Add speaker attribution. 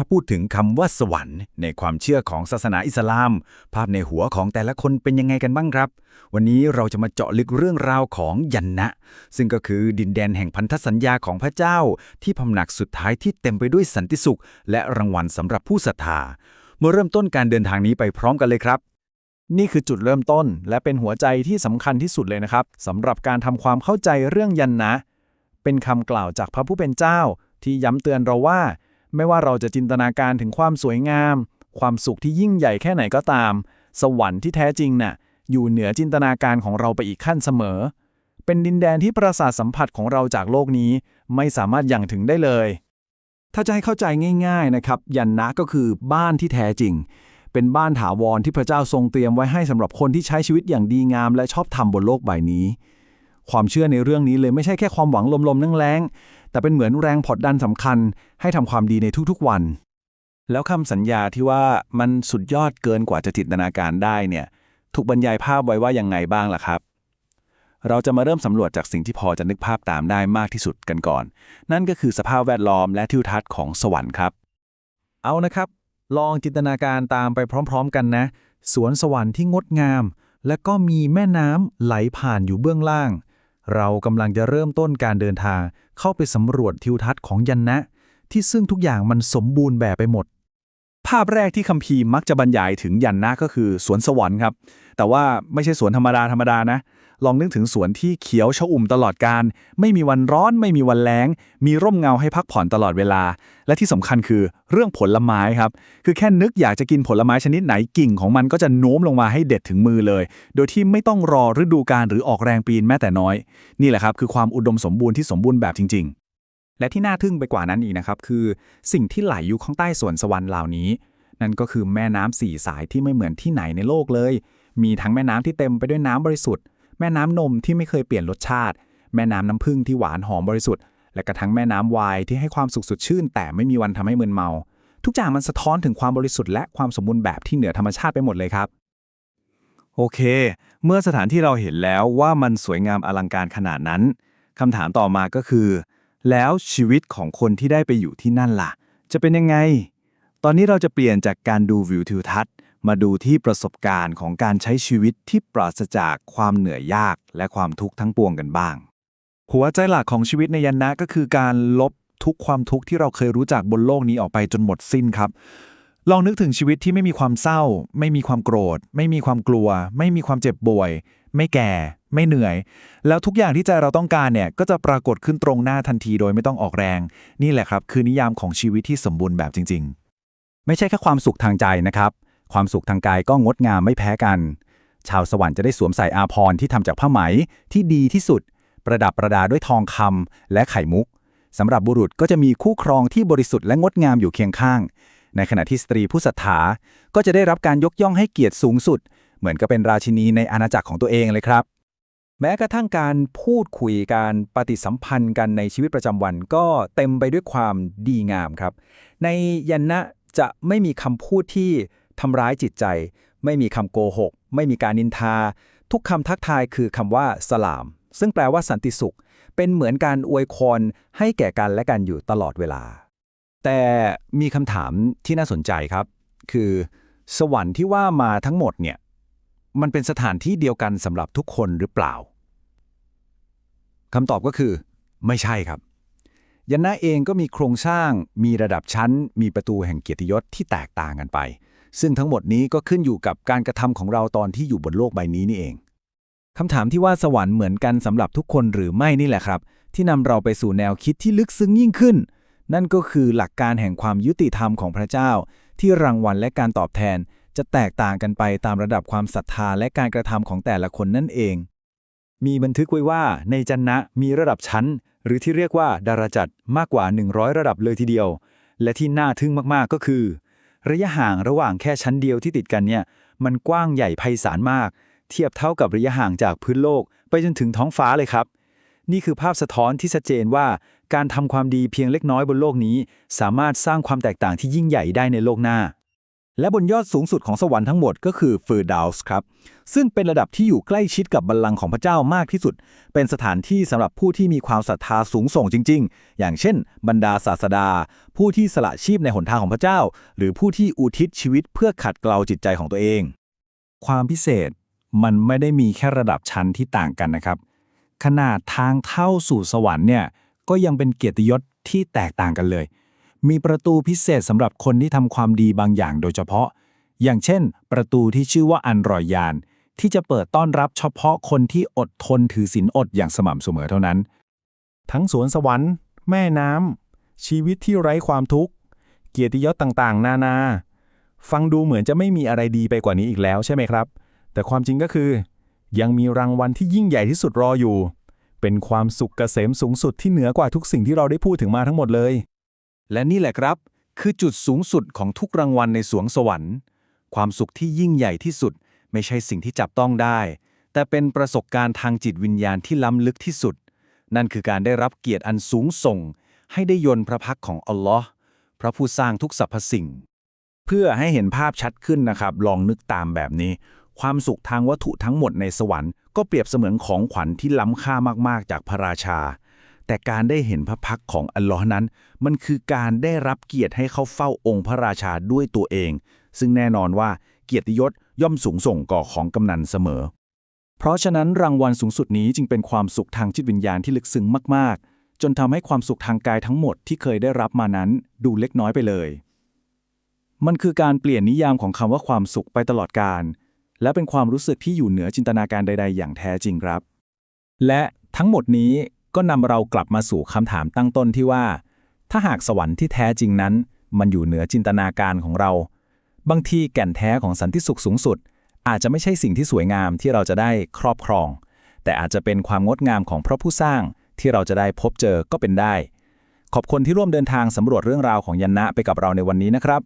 Speaker 1: ถ้าพูดถึงคำว่าสวรรค์ ในความเชื่อของศาสนาอิสลาม ภาพในหัวของแต่ละคนเป็นยังไงกันบ้างครับ วันนี้เราจะมาเจาะลึกเรื่องราวของยันนะ ซึ่งก็คือดินแดนแห่งพันธสัญญาของพระเจ้า ที่พำหนักสุดท้ายที่เต็มไปด้วยสันติสุข และรางวัลสำหรับผู้ศรัทธามาเริ่มต้นการเดินทางนี้ไปพร้อมกันเลยครับ
Speaker 2: นี่คือจุดเริ่มต้นและเป็นหัวใจที่สำคัญที่สุดเลยนะครับสำหรับการทำความเข้าใจเรื่องยันนะ เป็นคำกล่าวจากพระผู้เป็นเจ้า ที่ย้ำเตือนเราว่า ไม่ว่าเราจะจินตนาการถึงความสวยงาม ความสุขที่ยิ่งใหญ่แค่ไหนก็ตาม สวรรค์ที่แท้จริงน่ะ อยู่เหนือจินตนาการของเราไปอีกขั้นเสมอ เป็นดินแดนที่ประสาทสัมผัสของเราจากโลกนี้ ไม่สามารถย่างถึงได้เลย ถ้าจะให้เข้าใจง่าย ๆนะครับ ยันนะก็คือบ้านที่แท้จริง เป็นบ้านถาวรที่พระเจ้าทรงเตรียมไว้ให้สำหรับคนที่ใช้ชีวิตอย่างดีงาม และชอบทำบนโลกใบนี้ ความเชื่อในเรื่องนี้เลยไม่ใช่แค่ความหวังลมๆแรง แต่เป็นเหมือนแรงผลักดันสำคัญ ให้ทำความดีในทุกๆวัน แล้วคำสัญญาที่ว่ามันสุดยอดเกินกว่าจะจินตนาการได้เนี่ย ถูกบรรยายภาพไว้ว่ายังไงบ้างล่ะครับ เราจะมาเริ่มสำรวจจากสิ่งที่พอจะนึกภาพตามได้มากที่สุดกันก่อน นั่นก็คือสภาพแวดล้อมและทิวทัศน์ของสวรรค์ครับ เอานะครับ ลองจินตนาการตามไปพร้อม ๆ กันนะ สวนสวรรค์ที่งดงาม และก็มีแม่น้ำไหลผ่านอยู่เบื้องล่าง เรากำลังจะเริ่มต้นการเดินทางเข้าไปสำรวจทิวทัศน์ของยันนะ ที่ซึ่งทุกอย่างมันสมบูรณ์แบบไปหมด ภาพแรกที่คัมภีร์มักจะบรรยายถึงยันนะก็คือสวนสวรรค์ครับ แต่ว่าไม่ใช่สวนธรรมดาธรรมดานะ ลองนึกถึงสวนที่เขียวชอุ่มตลอดการ ไม่มีวันร้อนไม่มีวันแล้ง มีร่มเงาให้พักผ่อนตลอดเวลา และที่สำคัญคือเรื่องผลไม้ครับ คือแค่นึกอยากจะกินผลไม้ชนิดไหนกิ่งของมันก็จะโน้มลงมาให้เด็ดถึงมือเลย โดยที่ไม่ต้องรอฤดูกาลหรือออกแรงปีนแม้แต่น้อย นี่แหละครับคือความอุดมสมบูรณ์ที่สมบูรณ์แบบจริง ๆ
Speaker 3: และที่น่าทึ่งไปกว่านั้นอีกนะครับคือ สิ่งที่ไหลอยู่ข้างใต้สวนสวรรค์เหล่านี้ นั่นก็คือแม่น้ำสี่สายที่ไม่เหมือนที่ไหนในโลกเลย มีทั้งแม่น้ำที่เต็มไปด้วยน้ำบริสุทธิ์ แม่น้ำนมที่ไม่เคยเปลี่ยนรสชาติ แม่น้ำน้ำผึ้งที่หวานหอมบริสุทธิ์ และกระทั่งแม่น้ำไวน์ที่ให้ความสุขสดชื่น แต่ไม่มีวันทำให้มึนเมา ทุกอย่างมันสะท้อนถึงความบริสุทธิ์และความสมบูรณ์แบบที่เหนือธรรมชาติไปหมดเลยครับ
Speaker 2: โอเค เมื่อสถานที่เราเห็นแล้วว่ามันสวยงามอลังการขนาดนั้นคำถามต่อมาก็คือ แล้วชีวิตของคนที่ได้ไปอยู่ที่นั่นล่ะ จะเป็นยังไง ตอนนี้เราจะเปลี่ยนจากการดูวิวทิวทัศน์ มาดูที่ประสบการณ์ของการใช้ชีวิตที่ปราศจากความเหนื่อยยากและความทุกข์ทั้งปวงกันบ้าง หัวใจหลักของชีวิตในยันนะก็คือการลบทุกความทุกข์ที่เราเคยรู้จักบนโลกนี้ออกไปจนหมดสิ้นครับ ลองนึกถึงชีวิตที่ไม่มีความเศร้า ไม่มีความโกรธ ไม่มีความกลัว ไม่มีความเจ็บป่วย ไม่แก่ ไม่เหนื่อย แล้วทุกอย่างที่ใจเราต้องการเนี่ยก็จะปรากฏขึ้นตรงหน้าทันทีโดยไม่ต้องออกแรง นี่แหละครับ คือนิยามของชีวิตที่สมบูรณ์แบบจริง ๆ
Speaker 1: ไม่ใช่แค่ความสุขทางใจนะครับ ความสุขทางกายก็งดงามไม่แพ้กัน ชาวสวรรค์จะได้สวมใส่อาภรณ์ที่ทำจากผ้าไหมที่ดีที่สุด ประดับประดาด้วยทองคำและไข่มุกสำหรับบุรุษก็จะมีคู่ครองที่บริสุทธิ์และงดงามอยู่เคียงข้าง ในขณะที่สตรีผู้ศรัทธาก็จะได้รับการยกย่องให้เกียรติสูงสุด เหมือนกับเป็นราชินีในอาณาจักรของตัวเองเลยครับ
Speaker 3: แม้กระทั่งการพูดคุยการปฏิสัมพันธ์กันในชีวิตประจำวันก็เต็มไปด้วยความดีงามครับ ในยันนะจะไม่มีคำพูดที่ ทำร้ายจิตใจ ไม่มีคำโกหก ไม่มีการนินทา ทุกคำทักทายคือคำว่าสลาม ซึ่งแปลว่าสันติสุข เป็นเหมือนการอวยพรให้แก่กันและกันอยู่ตลอดเวลา
Speaker 1: แต่มีคำถามที่น่าสนใจครับ คือ สวรรค์ที่ว่ามาทั้งหมดเนี่ย มันเป็นสถานที่เดียวกันสำหรับทุกคนหรือเปล่าคำตอบก็คือ ไม่ใช่ครับยันนะเองก็มีโครงสร้าง มีระดับชั้น มีประตูแห่งเกียรติยศที่แตกต่างกันไป ซึ่งทั้งหมดนี้ก็ขึ้นอยู่กับการกระทำของเราตอนที่อยู่บนโลกใบนี้นี่เอง
Speaker 3: คำถามที่ว่าสวรรค์เหมือนกันสำหรับทุกคนหรือไม่นี่แหละครับ ที่นำเราไปสู่แนวคิดที่ลึกซึ้งยิ่งขึ้น นั่นก็คือหลักการแห่งความยุติธรรมของพระเจ้า ที่รางวัลและการตอบแทน จะแตกต่างกันไปตามระดับความศรัทธาและการกระทำของแต่ละคนนั่นเอง มีบันทึกไว้ว่าในจันนะมีระดับชั้น หรือที่เรียกว่าดาราจัดมากกว่า 100 ระดับเลยทีเดียว และที่น่าทึ่งมากๆก็คือ ระยะห่างระหว่างแค่ชั้นเดียวที่ติดกันเนี่ย มันกว้างใหญ่ไพศาลมาก เทียบเท่ากับระยะห่างจากพื้นโลก ไปจนถึงท้องฟ้าเลยครับ นี่คือภาพสะท้อนที่ชัดเจนว่า การทำความดีเพียงเล็กน้อยบนโลกนี้ สามารถสร้างความแตกต่างที่ยิ่งใหญ่ได้ในโลกหน้า และบนยอดสูงสุดของสวรรค์ทั้งหมดก็คือฟอร์ดาวส์ครับ ซึ่งเป็นระดับที่อยู่ใกล้ชิดกับบัลลังก์ของพระเจ้ามากที่สุด เป็นสถานที่สำหรับผู้ที่มีความศรัทธาสูงส่งจริง ๆ อย่างเช่น บรรดาศาสดา ผู้ที่สละชีพในหนทางของพระเจ้า หรือผู้ที่อุทิศชีวิตเพื่อขัดเกลาจิตใจของตัวเอง ความพิเศษมันไม่ได้มีแค่ระดับชั้นที่ต่างกันนะครับ ขนาดทางเข้าสู่สวรรค์เนี่ยก็ยังเป็นเกียรติยศที่แตกต่างกันเลย มีประตูพิเศษสำหรับคนที่ทำความดีบางอย่างโดยเฉพาะ อย่างเช่น ประตูที่ชื่อว่าอันรอยยาน ที่จะเปิดต้อนรับเฉพาะคนที่อดทนถือศีลอดอย่างสม่ำเสมอเท่านั้น
Speaker 2: ทั้งสวนสวรรค์ แม่น้ำชีวิตที่ไร้ความทุกข์ เกียรติยศต่างๆ นานา ฟังดูเหมือนจะไม่มีอะไรดีไปกว่านี้อีกแล้วใช่ไหมครับ แต่ความจริงก็คือ ยังมีรางวัลที่ยิ่งใหญ่ที่สุดรออยู่ เป็นความสุขเกษมสูงสุดที่เหนือกว่าทุกสิ่งที่เราได้พูดถึงมาทั้งหมดเลย
Speaker 3: และนี่แหละครับ คือจุดสูงสุดของทุกรางวัลในสวงสวรรค์ ความสุขที่ยิ่งใหญ่ที่สุด ไม่ใช่สิ่งที่จับต้องได้ แต่เป็นประสบการณ์ทางจิตวิญญาณที่ล้ำลึกที่สุด นั่นคือการได้รับเกียรติอันสูงส่ง ให้ได้ยนต์พระพักของอัลลอฮ์พระผู้สร้างทุกสรรพสิ่ง เพื่อให้เห็นภาพชัดขึ้นนะครับ ลองนึกตามแบบนี้ ความสุขทางวัตถุทั้งหมดในสวรรค์ก็เปรียบเสมือนของขวัญที่ล้ำค่ามากๆ จากพระราชา แต่การได้เห็นพระพักของอัลลอฮ์นั้น มันคือการได้รับเกียรติให้เขาเฝ้าองค์พระราชาด้วยตัวเอง ซึ่งแน่นอนว่าเกียรติยศย่อมสูงส่งก่อของกำนันเสมอ เพราะฉะนั้นรางวัลสูงสุดนี้จึงเป็นความสุขทางจิตวิญญาณที่ลึกซึ้งมาก ๆ จนทำให้ความสุขทางกายทั้งหมดที่เคยได้รับมานั้นดูเล็กน้อยไปเลย มันคือการเปลี่ยนนิยามของคำว่าความสุขไปตลอดกาลและเป็นความรู้สึกที่อยู่เหนือจินตนาการใด ๆ อย่างแท้จริงครับ และทั้งหมดนี้ ก็นำเรากลับมาสู่คำถามตั้งต้นที่ว่า ถ้าหากสวรรค์ที่แท้จริงนั้น มันอยู่เหนือจินตนาการของเรา บางทีแก่นแท้ของสันติสุขสูงสุด อาจจะไม่ใช่สิ่งที่สวยงามที่เราจะได้ครอบครอง แต่อาจจะเป็นความงดงามของพระผู้สร้างที่เราจะได้พบเจอก็เป็นได้ ขอบคุณที่ร่วมเดินทางสำรวจเรื่องราวของยันนะไปกับเราในวันนี้นะครับ